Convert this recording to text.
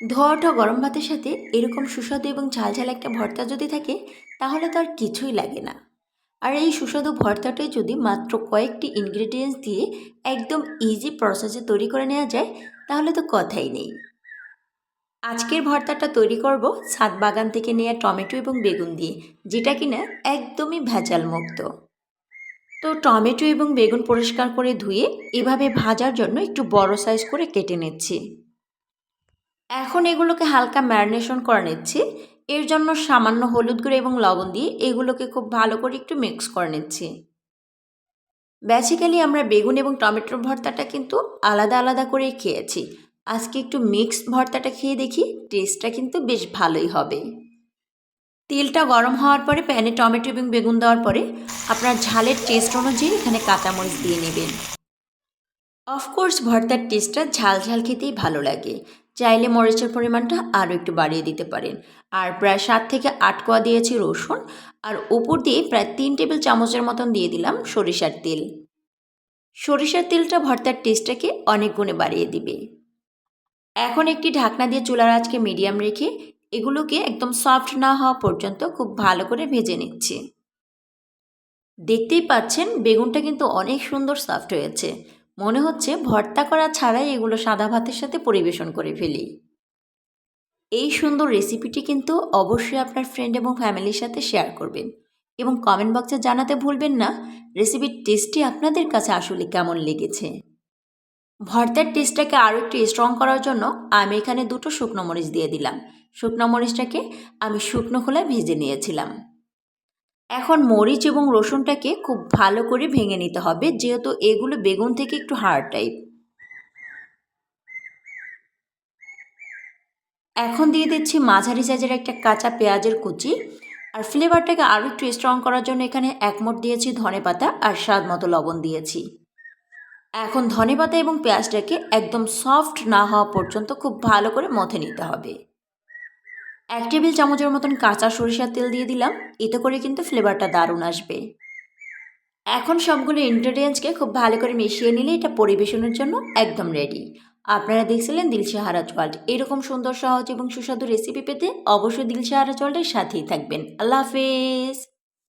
ধোয়াটা গরম ভাতের সাথে এরকম সুস্বাদু এবং ঝালঝাল একটা ভর্তা যদি থাকে, তাহলে তো আর কিছুই লাগে না। আর এই সুস্বাদু ভর্তাটাই যদি মাত্র কয়েকটি ইনগ্রেডিয়েন্টস দিয়ে একদম ইজি প্রসেসে তৈরি করে নেওয়া যায়, তাহলে তো কথাই নেই। আজকের ভর্তাটা তৈরি করব ছাদ বাগান থেকে নেওয়া টমেটো এবং বেগুন দিয়ে, যেটা কিনা একদমই ভেজাল মুক্ত তো টমেটো এবং বেগুন পরিষ্কার করে ধুয়ে এভাবে ভাজার জন্য একটু বড় সাইজ করে কেটে নিচ্ছি। এখন এগুলোকে হালকা ম্যারিনেশন করে নিচ্ছি। এর জন্য সামান্য হলুদ গুঁড়ো এবং লবণ দিয়ে এগুলোকে খুব ভালো করে একটু মিক্স করে নিচ্ছি। বেসিক্যালি আমরা বেগুন এবং টমেটোর ভর্তাটা কিন্তু আলাদা আলাদা করেই খেয়েছি। আজকে একটু মিক্সড ভর্তাটা খেয়ে দেখি টেস্টটা কিন্তু বেশ ভালোই হবে। তেলটা গরম হওয়ার পরে, প্যানে টমেটো এবং বেগুন দেওয়ার পরে আপনার ঝালের টেস্ট অনুযায়ী এখানে কাঁচামরিচ দিয়ে নেবেন। অফকোর্স ভর্তার টেস্টটা ঝাল ঝাল খেতেই ভালো লাগে। চাইলে মরিচের পরিমাণটা আরও একটু বাড়িয়ে দিতে পারেন। আর প্রায় সাত থেকে আট কোয়া দিয়েছি রসুন। আর উপর দিয়ে প্রায় তিন টেবিল চামচের মতন দিয়ে দিলাম সরিষার তেল। সরিষার তেলটা ভর্তার টেস্টটাকে অনেক গুণে বাড়িয়ে দিবে। এখন একটি ঢাকনা দিয়ে চুলার আজকে মিডিয়াম রেখে এগুলোকে একদম সফট না হওয়া পর্যন্ত খুব ভালো করে ভেজে নিচ্ছি। দেখতেই পাচ্ছেন, বেগুনটা কিন্তু অনেক সুন্দর সফট হয়েছে। মনে হচ্ছে ভর্তা করা ছাড়াই এগুলো সাদা ভাতের সাথে পরিবেশন করে ফেলি। এই সুন্দর রেসিপিটি কিন্তু অবশ্যই আপনার ফ্রেন্ড এবং ফ্যামিলির সাথে শেয়ার করবেন এবং কমেন্ট বক্সে জানাতে ভুলবেন না রেসিপির টেস্টটি আপনাদের কাছে আসলে কেমন লেগেছে? ভর্তার টেস্টটাকে আরও একটু স্ট্রং করার জন্য আমি এখানে দুটো শুকনো মরিচ দিয়ে দিলাম। শুকনো মরিচটাকে আমি শুকনো খোলায় ভেজে নিয়েছিলাম। এখন মরিচ এবং রসুনটাকে খুব ভালো করে ভেঙে নিতে হবে, যেহেতু এগুলো বেগুন থেকে একটু হার্ড টাইপ এখন দিয়ে দিচ্ছি মাঝারি সাইজের একটা কাঁচা পেঁয়াজের কুচি, আর ফ্লেভারটাকে আরও একটু স্ট্রং করার জন্য এখানে একমোট দিয়েছি ধনে পাতা আর স্বাদ মতো লবণ দিয়েছি। এখন ধনে পাতা এবং পেঁয়াজটাকে একদম সফট না হওয়া পর্যন্ত খুব ভালো করে মথে নিতে হবে। এক টেবিল চামচের মতন কাঁচা সরিষার তেল দিয়ে দিলাম। এতে করে কিন্তু ফ্লেভারটা দারুণ আসবে। এখন সবগুলো ইনগ্রেডিয়েন্টসকে খুব ভালো করে মিশিয়ে নিলে এটা পরিবেশনের জন্য একদম রেডি আপনারা দেখছিলেন দিলশাহারাজ ওয়ার্ল্ড এরকম সুন্দর, সহজ এবং সুস্বাদু রেসিপি পেতে অবশ্যই দিলশাহারাজ ওয়ার্ল্ডের সাথেই থাকবেন। আল্লাহ হাফেজ!